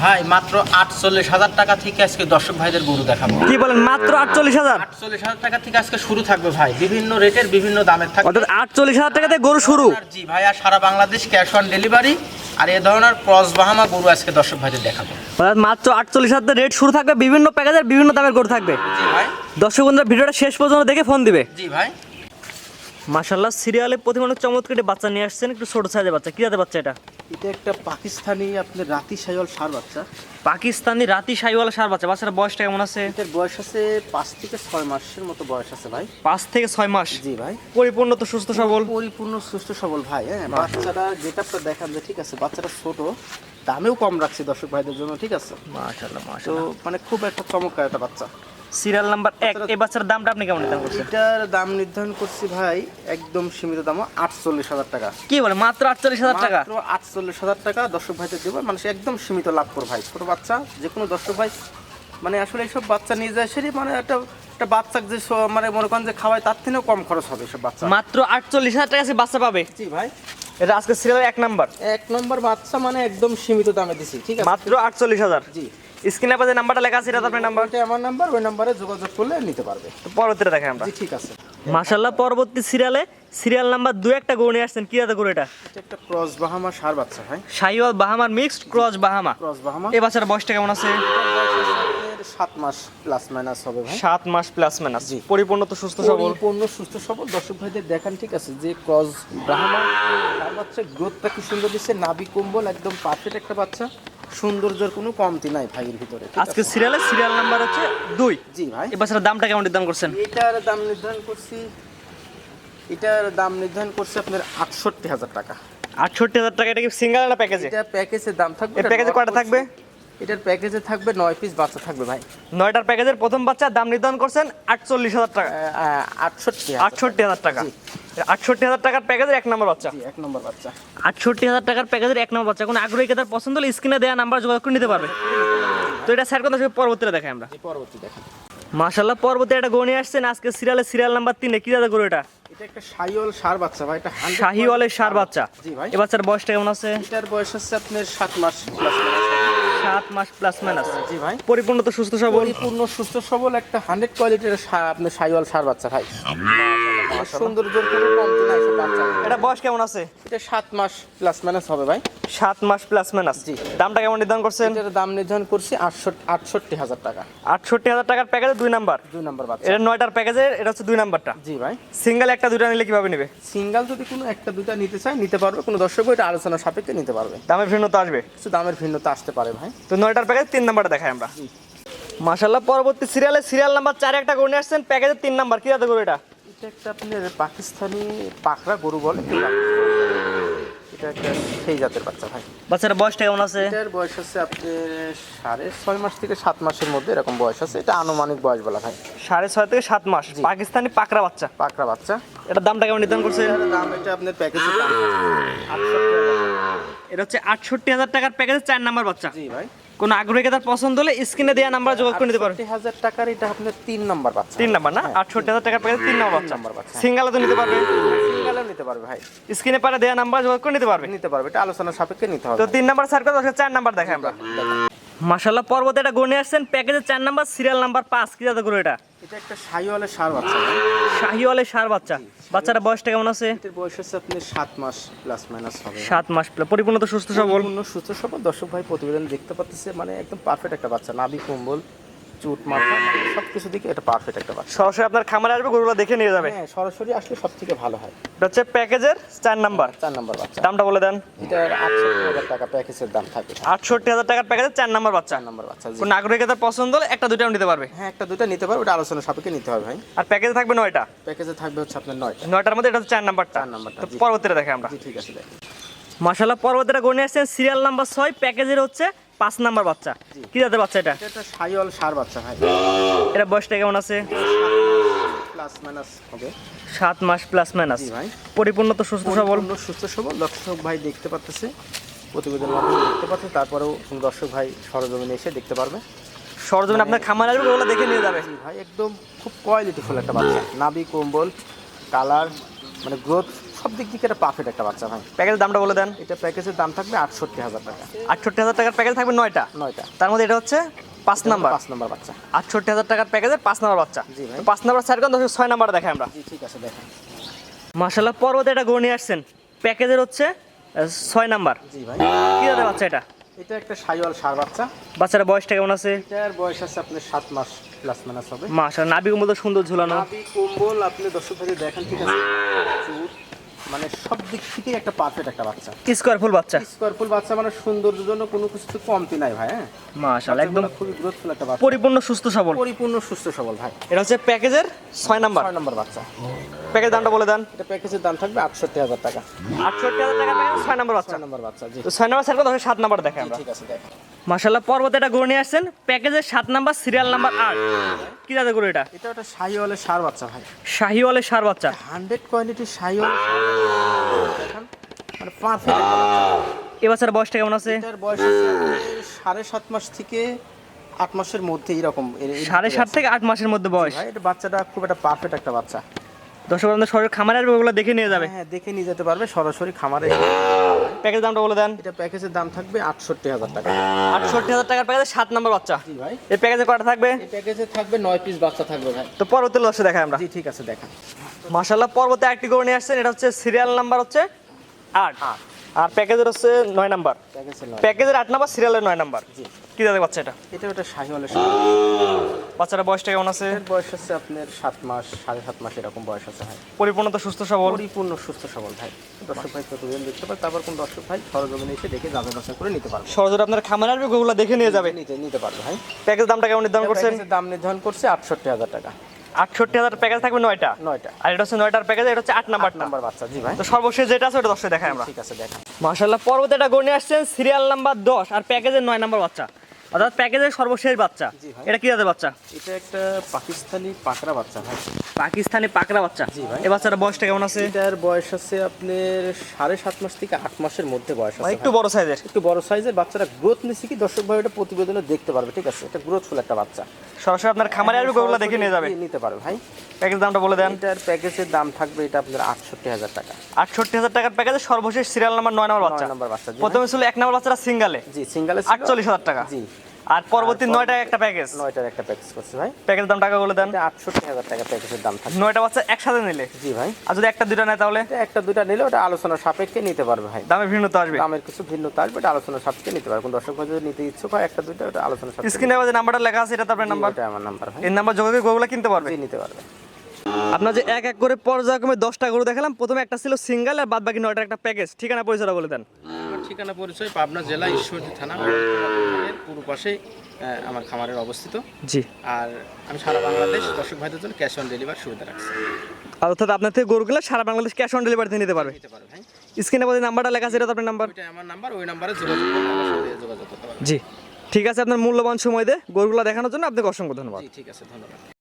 ভাই মাত্র আটচল্লিশ হাজার টাকা থেকে আজকে দর্শক ভাইদের গরু দেখাবো। কি বলেন মাত্র আটচল্লিশ হাজার? আটচল্লিশ হাজার টাকা থেকে আজকে শুরু থাকবে ভাই। বিভিন্ন রেটের বিভিন্ন দামের থাকবে। অর্থাৎ আটচল্লিশ হাজার টাকাতে গরু শুরু। জি ভাই আর সারা বাংলাদেশ ক্যাশ অন ডেলিভারি। আর এ ধরনের ক্রস বাহামা গরু আজকে দর্শক ভাইদের দেখাবো। অর্থাৎ মাত্র আটচল্লিশ হাজার রেট শুরু থাকবে বিভিন্ন প্যাকেজের বিভিন্ন দামের গরু থাকবে। জি ভাই। দর্শক বন্ধুরা ভিডিওটা শেষ পর্যন্ত দেখে ফোন দিবে। জি ভাই। মাশাল্লাহ সিরিয়ালে প্রতিমানক চমৎকার একটি বাচ্চা নিয়ে আসছেন একটু ছোট সাইজের বাচ্চা। কি জাতের বাচ্চা এটা? এটা একটা পাকিস্তানি আপনার রাতি সাইল সার বাচ্চা। পাকিস্তানি রাতি সাইওয়ালা সার বাচ্চা। বাচ্চার বয়সটা কেমন আছে? এটার বয়স আছে পাঁচ থেকে ছয় মাসের মতো বয়স আছে ভাই। পাঁচ থেকে ছয় মাস? জি ভাই। পরিপূর্ণ তো সুস্থ সবল? পরিপূর্ণ সুস্থ সবল ভাই হ্যাঁ। বাচ্চাটা গেটআপটা দেখান যে ঠিক আছে বাচ্চাটা ছোট দামেও কম রাখছি দর্শক ভাইদের জন্য ঠিক আছে? মাশাল্লাহ তো মাশাল্লাহ মানে খুব একটা চমৎকার একটা বাচ্চা। সিরিয়াল নাম্বার এক এই বাচ্চার দামটা আপনি কেমন নির্ধারণ করছেন? এটার দাম নির্ধারণ করছি ভাই একদম সীমিত দাম আটচল্লিশ হাজার টাকা। কি বলে মাত্র আটচল্লিশ হাজার টাকা? মাত্র আটচল্লিশ হাজার টাকা দর্শক ভাইদের দেবো। মানুষ একদম সীমিত লাভ করে ভাই। ছোট বাচ্চা যে কোনো দর্শক ভাই মানে আসলে এইসব বাচ্চা নিয়ে যায় সেটি মানে একটা একটা বাচ্চা যে মানে মনে করেন যে খাওয়ায় তার থেকেও কম খরচ হবে সব বাচ্চা। মাত্র আটচল্লিশ হাজার টাকা সে বাচ্চা পাবে? জি ভাই। এটা আজকে সিরিয়ালের এক নাম্বার। এক নম্বর বাচ্চা মানে একদম সীমিত দামে দিছি ঠিক আছে? মাত্র আটচল্লিশ হাজার? জি। স্ক্রিনে পাশে নাম্বারটা লেখা আছে এটা আপনার নাম্বার। আমার নাম্বার ওই নাম্বারে যোগাযোগ করলে নিতে পারবে। তো পরবর্তীতে দেখে আমরা। জি ঠিক আছে। মাশাল্লাহ পরবর্তী সিরিয়ালে সিরিয়াল নাম্বার দু একটা গরু নিয়ে আসছেন। কি জাতের গরু এটা? এটা একটা ক্রস বাহামা সার বাচ্চা ভাই। শাহিওয়াল বাহামার মিক্সড ক্রস বাহামা। ক্রস বাহামা। এই বাচ্চার বয়সটা কেমন আছে? সাত মাস প্লাস মাইনাস হবে ভাই। সাত মাস প্লাস মাইনাস জি। পরিপূর্ণ তো সুস্থ সবল। পরিপূর্ণ সুস্থ সবল। দর্শক ভাইদের দেখান ঠিক আছে যে ক্রস ব্রাহ্মা তার বাচ্চা গ্রোথটা কি সুন্দর দিচ্ছে? নাবি কম্বল একদম পারফেক্ট একটা বাচ্চা। সৌন্দর্যের কোনো কমতি নাই ভাইয়ের ভিতরে আজকে সিরিয়ালের সিরিয়ালে সিরিয়াল নাম্বার হচ্ছে দুই। জি ভাই। এই বাচ্চার দামটা কেমন নির্ধারণ করছেন? এটার দাম নির্ধারণ করছি এটার দাম নির্ধারণ করছি আপনার আটষট্টি হাজার টাকা। আটষট্টি হাজার টাকা এটা কি সিঙ্গেল না প্যাকেজে এটা প্যাকেজের দাম থাকবে প্যাকেজে কটা কয়টা থাকবে? এটার প্যাকেজে থাকবে নয় পিস বাচ্চা থাকবে ভাই। নয়টার প্যাকেজের প্রথম বাচ্চার দাম নির্ধারণ করছেন আটচল্লিশ হাজার টাকা। আটষট্টি আটষট্টি হাজার টাকা। আটষট্টি হাজার টাকার প্যাকেজের এক নম্বর বাচ্চা। এক নম্বর বাচ্চা। আটষট্টি হাজার টাকার প্যাকেজের এক নম্বর বাচ্চা। কোনো আগ্রহী তার পছন্দ হলে স্ক্রিনে দেওয়া নাম্বার যোগাযোগ করে নিতে পারবে। তো এটা স্যার কথা পরবর্তীতে দেখাই আমরা। পরবর্তী দেখেন মাশাল্লাহ পরবর্তী একটা গণি আসছেন। আজকে সিরিয়ালে সিরিয়াল নাম্বার তিনে কি দাদা গরু এটা? এটা একটা সাইওয়াল সার বাচ্চা ভাই। এটা শাহিওয়ালের সার বাচ্চা। জি ভাই। এ বাচ্চার বয়সটা কেমন আছে? এটার বয়স হচ্ছে আপনার সাত মাস প্লাস সাত মাস প্লাস মাইনাস জি ভাই। পরিপূর্ণ তো সুস্থ সবল? পরিপূর্ণ সুস্থ সবল একটা হান্ড্রেড কোয়ালিটির আপনার সাইওয়াল সার বাচ্চা ভাই। সৌন্দর্যের কোনো কমতি নাই বাচ্চা এটা বয়স কেমন আছে? এটা সাত মাস প্লাস মাইনাস হবে ভাই। সাত মাস প্লাস মাইনাস জি। দামটা কেমন নির্ধারণ করছেন? এটার দাম নির্ধারণ করছি আটষট্টি আটষট্টি হাজার টাকা। আটষট্টি হাজার টাকার প্যাকেজে দুই নাম্বার দুই নম্বর বাচ্চা। এটা নয়টার প্যাকেজে এটা হচ্ছে দুই নাম্বারটা জি ভাই। সিঙ্গেল একটা দুইটা নিলে কীভাবে নেবে? সিঙ্গেল যদি কোনো একটা দুইটা নিতে চায় নিতে পারবে। কোনো দর্শক এটা আলোচনা সাপেক্ষে নিতে পারবে। দামের ভিন্নতা আসবে। কিছু দামের ভিন্নতা আসতে পারে ভাই। তো নয়টার প্যাকেজ তিন নাম্বারটা দেখাই আমরা মাশাল্লাহ পরবর্তী সিরিয়ালে সিরিয়াল নাম্বার চার একটা গরু নিয়ে আসছেন প্যাকেজের তিন নাম্বার, কি দাদা গরু এটা এটা একটা আপনি পাকিস্তানি পাখরা গরু বলে। এটা একটা সেই জাতের বাচ্চা ভাই। বাচ্চার বয়সটা কেমন আছে? এটার বয়স হচ্ছে আপনার সাড়ে ছয় মাস থেকে সাত মাসের মধ্যে এরকম বয়স আছে। এটা আনুমানিক বয়স বলা ভাই। সাড়ে ছয় থেকে সাত মাস। পাকিস্তানি পাকড়া বাচ্চা। পাকড়া বাচ্চা। এটার দামটা কেমন নির্ধারণ করছে? দাম এটা আপনার প্যাকেজের দাম। এটা হচ্ছে আটষট্টি হাজার টাকার চার নাম্বার বাচ্চা। জি ভাই। কোনো আগ্রহী তার পছন্দ হলে স্ক্রিনে দেওয়া নাম্বার যোগাযোগ করে নিতে আটষট্টি হাজার টাকার এটা আপনার তিন নম্বর বাচ্চা। তিন নাম্বার না? আটষট্টি হাজার টাকার প্যাকেজ তিন নাম্বার বাচ্চা। নাম্বার বাচ্চা। সিঙ্গেলে তো নিতে পারবে। সিঙ্গেলও নিতে পারবে ভাই। স্ক্রিনে পারে দেওয়া নাম্বার যোগাযোগ করে নিতে পারবে। নিতে পারবে এটা আলোচনা সাপেক্ষে নিতে হবে। তো তিন নাম্বার স্যার চার নাম্বার দেখাই আমরা। মাশাল্লাহ পর্বতে এটা আসছেন প্যাকেজের চার নাম্বার সিরিয়াল নাম্বার পাঁচ। কি যাতে করে এটা? এটা একটা সাইওয়ালের সার বাচ্চা। শাহিওয়ালের সার বাচ্চা। বাচ্চাটা বয়সটা কেমন আছে? এটার বয়স হচ্ছে আপনার সাত মাস প্লাস মাইনাস হবে। সাত মাস পরিপূর্ণ তো সুস্থ সবল? সুস্থ সবল। দর্শক ভাই প্রতিবেদন দেখতে পাচ্ছে মানে একদম পারফেক্ট একটা বাচ্চা। নাভি কম্বল চুট মাথা সব কিছু দিকে এটা পারফেক্ট একটা বাচ্চা। সরাসরি আপনার খামারে আসবে গরুগুলো দেখে নিয়ে যাবে? হ্যাঁ সরাসরি আসলে সব থেকে ভালো হয়। এটা হচ্ছে প্যাকেজের চার নাম্বার। চার নম্বর বাচ্চা। দামটা বলে দেন। এটার আটষট্টি হাজার টাকা প্যাকেজের দাম থাকবে। আটষট্টি হাজার টাকার প্যাকেজের চার নাম্বার বাচ্চা। চার নম্বর বাচ্চা। কোন নাগরিকের তার পছন্দ হলে একটা দুইটাও নিতে পারবে। হ্যাঁ একটা দুইটা নিতে পারবে ওটা আলোচনা সাপেক্ষে নিতে হবে ভাই। আর প্যাকেজে থাকবে নয়টা? প্যাকেজে থাকবে হচ্ছে আপনার নয়টা। নয়টার মধ্যে এটা হচ্ছে চার নাম্বারটা। চার নাম্বারটা, তো পরবর্তীটা দেখে আমরা। ঠিক আছে মাশাল্লাহ পরবর্তীটা গণে আসছেন সিরিয়াল নাম্বার ছয় প্যাকেজের হচ্ছে পাঁচ নাম্বার বাচ্চা। কি জাতের বাচ্চা এটা? এটা সাইওয়াল সার বাচ্চা ভাই। এটা বয়সটা কেমন আছে? প্লাস মাইনাস হবে। সাত মাস প্লাস মাইনাস। ভাই। পরিপূর্ণ তো সুস্থ সবল। সুস্থ সবল। দর্শক ভাই দেখতে পাচ্ছে প্রতিবেদন মাধ্যমে দেখতে পাচ্ছে তারপরেও দর্শক ভাই সরজমিনে এসে দেখতে পারবে। সরজমিন আপনার খামারে আসবে ওগুলো দেখে নিয়ে যাবে। ভাই একদম খুব কোয়ালিটিফুল একটা বাচ্চা। নাভি কম্বল কালার মানে গ্রোথ সব দিক থেকে একটা পারফেক্ট একটা বাচ্চা ভাই। প্যাকেজের দামটা বলে দেন। এটা প্যাকেজের দাম থাকবে আটষট্টি হাজার টাকা। আটষট্টি হাজার টাকার প্যাকেজ থাকবে নয়টা? নয়টা। তার মধ্যে এটা হচ্ছে পাঁচ নাম্বার পাঁচ নম্বর বাচ্চা। আটষট্টি হাজার টাকার প্যাকেজের পাঁচ নাম্বার বাচ্চা। জি ভাই। পাঁচ নাম্বার সাইড কোন ছয় নাম্বার দেখাই আমরা। ঠিক আছে দেখেন। মার্শাল্লাহ পর্বতে এটা গড়ে নিয়ে আসছেন। প্যাকেজের হচ্ছে ছয় নাম্বার জি ভাই। কি দাদা বাচ্চা এটা? এটা একটা সাইওয়াল সার বাচ্চা। বাচ্চারা বয়সটা কেমন আছে? এটার বয়স আছে আপনার সাত মাস প্লাস মাইনাস হবে। মাশাল নাবি মতো সুন্দর ঝুলানো। নাভি কম্বল আপনি দর্শক ভাই দেখেন ঠিক আছে। মানে সব দিক থেকে একটা পারফেক্ট একটা বাচ্চা। স্কোয়ার ফুল বাচ্চা। স্কোয়ার ফুল বাচ্চা মানে সৌন্দর্যের জন্য কোনো কিছু কমতি নাই ভাই হ্যাঁ? মাশাল একদম খুবই গ্রোথফুল একটা বাচ্চা। পরিপূর্ণ সুস্থ সবল। পরিপূর্ণ সুস্থ সবল ভাই। এটা হচ্ছে প্যাকেজের ছয় নাম্বার। ছয় নম্বর বাচ্চা। প্যাকেজ দামটা বলে দেন। এটা প্যাকেজের দাম থাকবে আটষট্টি হাজার টাকা। আটষট্টি হাজার টাকা প্যাকেজ ছয় নাম্বার বাচ্চা। ছয় নম্বর বাচ্চা জি। তো ছয় নাম্বার সাইড কথা সাত নাম্বার দেখে আমরা। ঠিক আছে দেখেন। মাশাল্লাহ পর্বতে এটা গড়ে নিয়ে আসছেন। প্যাকেজের সাত নাম্বার সিরিয়াল নাম্বার আট। কি দাদা গরু এটা? এটা একটা শাহিওয়ালের সার বাচ্চা ভাই। শাহিওয়ালের সার বাচ্চা। হান্ড্রেড কোয়ালিটি শাহিওয়াল মানে পারফেক্ট এ বয়সটা কেমন আছে? এটার বয়স সাড়ে সাত মাস থেকে আট মাসের মধ্যে এরকম। এর- এর সাড়ে সাত থেকে আট মাসের মধ্যে বয়স। এটা বাচ্চাটা খুব একটা পারফেক্ট একটা বাচ্চা। দর্শক আমাদের শরীর খামারে আসবে ওগুলো দেখে নিয়ে যাবে। হ্যাঁ দেখে নিয়ে যেতে পারবে সরাসরি খামারে। প্যাকেজ দামটা বলে দেন। এটা প্যাকেজের দাম থাকবে আটষট্টি হাজার টাকা। আটষট্টি হাজার টাকার প্যাকেজে সাত নম্বর বাচ্চা। ভাই। এই প্যাকেজে কটা থাকবে? এই প্যাকেজে থাকবে নয় পিস বাচ্চা থাকবে ভাই। তো পরবর্তী লসে দেখাই আমরা। জি ঠিক আছে দেখা। মাশাল্লাহ পর্বতে একটি করে নিয়ে আসছেন। এটা হচ্ছে সিরিয়াল নাম্বার হচ্ছে আট। আর প্যাকেজের হচ্ছে নয় নাম্বার প্যাকেজের প্যাকেজের আট নাম্বার সিরিয়ালের নয় নাম্বার জি। কি দাদা বাচ্চা এটা? এটা ওটা শাহিওয়ালের বাচ্চাটা বয়সটা কেমন আছে? বয়স আছে আপনার সাত মাস সাড়ে সাত মাস এরকম বয়স আছে ভাই। পরিপূর্ণ সুস্থ সবল? পরিপূর্ণ সুস্থ সবল ভাই। দর্শক ভাই প্রতিদিন দেখতে পারে তারপর কোন দর্শক ভাই সরজমিনে এসে দেখে করে নিতে পারবে। আপনার খামারে আসবে ওগুলো দেখে নিয়ে যাবে। নিতে নিতে পারবে ভাই। প্যাকেজ দামটা কেমন নির্ধারণ করছেন? দাম নির্ধারণ করছে আটষট্টি হাজার টাকা। আটষট্টি হাজার প্যাকেজ থাকবে নয়টা? নয়টা। আর এটা হচ্ছে নয়টার প্যাকেজ এটা হচ্ছে আট নাম্বারটা নাম্বার বাচ্চা জি ভাই। তো সর্বশেষ যেটা আছে ওটা দশটা দেখাই আমরা। ঠিক আছে দেখান। মাশাল্লাহ পর্বতে এটা গণে আসছেন সিরিয়াল নাম্বার দশ আর প্যাকেজের নয় নাম্বার বাচ্চা। অর্থাৎ প্যাকেজের সর্বশেষ বাচ্চা। এটা কি জাতের বাচ্চা? এটা একটা পাকিস্তানি পাকড়া বাচ্চা ভাই। পাকিস্তানি পাকড়া বাচ্চা? জি ভাই। এই বাচ্চাটা বয়সটা কেমন আছে? এটার বয়স আছে আপনার সাড়ে সাত মাস থেকে আট মাসের মধ্যে বয়স আছে একটু। বড় সাইজের একটু বড় সাইজের বাচ্চাটা গ্রোথ নিচ্ছে কি? দর্শক ভাই এটা প্রতিবেদনে দেখতে পারবে ঠিক আছে? এটা গ্রোথফুল একটা বাচ্চা। সরাসরি আপনার খামারে আসবে ওগুলো দেখে নিয়ে যাবে। নিতে পারবে ভাই। প্যাকেজ দামটা বলে দেন। এটার প্যাকেজের দাম থাকবে এটা আপনার আটষট্টি হাজার টাকা। আটষট্টি হাজার টাকার প্যাকেজে সর্বশেষ সিরিয়াল নাম্বার নয় নাম্বার বাচ্চা। নম্বর বাচ্চা প্রথমে ছিল এক নাম্বার বাচ্চাটা সিঙ্গালে জি সিঙ্গেলে আটচল্লিশ হাজার টাকা। জি। আর পরবর্তী নয়টা একটা প্যাকেজ নয়টার একটা প্যাকেজ করছে ভাই। প্যাকেজ দাম টাকা বলে দেন আটষট্টি হাজার টাকা প্যাকেজের দাম থাকবে নয়টা বাচ্চা একসাথে নিলে? জি ভাই। আর যদি একটা দুটা নেয় তাহলে? একটা দুটা নিলে ওটা আলোচনার সাপেক্ষে নিতে পারবে ভাই। দামে ভিন্নতা আসবে। দামের কিছু ভিন্নতা আসবে এটা আলোচনার সাপেক্ষে নিতে পারবে। কোন দর্শক যদি নিতে ইচ্ছুক হয় একটা দুইটা ওটা আলোচনার সাপেক্ষে স্ক্রিনে যে নাম্বারটা লেখা আছে এটা তো আপনার নাম্বার এটা আমার নাম্বার ভাই। এই নাম্বার যোগাযোগ গোগুলা কিনতে পারবে? নিতে পারবে। আপনার যে এক এক করে পর্যায়ক্রমে দশটা গরু দেখালাম প্রথমে একটা ছিল সিঙ্গেল আর বাদ বাকি নয়টার একটা প্যাকেজ ঠিকানা পরিচয়টা বলে দেন। ঠিকানা পরিচয় পাবনা জেলা ঈশ্বরদী থানা এর পূর্ব পাশে আমার খামারের অবস্থিত। জি। আর আমি সারা বাংলাদেশ দর্শক ভাইদের জন্য ক্যাশ অন ডেলিভারি সুবিধা রাখছি। আর অর্থাৎ আপনার থেকে গরুগুলো সারা বাংলাদেশ ক্যাশ অন ডেলিভারিতে নিতে পারবে? নিতে পারবে ভাই স্ক্রিনে যে নাম্বারটা লেখা আছে এটা আপনার নাম্বার? আমার নাম্বার ওই নাম্বারে যোগাযোগ যোগাযোগ করতে পারবে জি। ঠিক আছে আপনার মূল্যবান সময় দিয়ে গরুগুলো দেখানোর জন্য আপনাকে অসংখ্য ধন্যবাদ। ঠিক আছে ধন্যবাদ।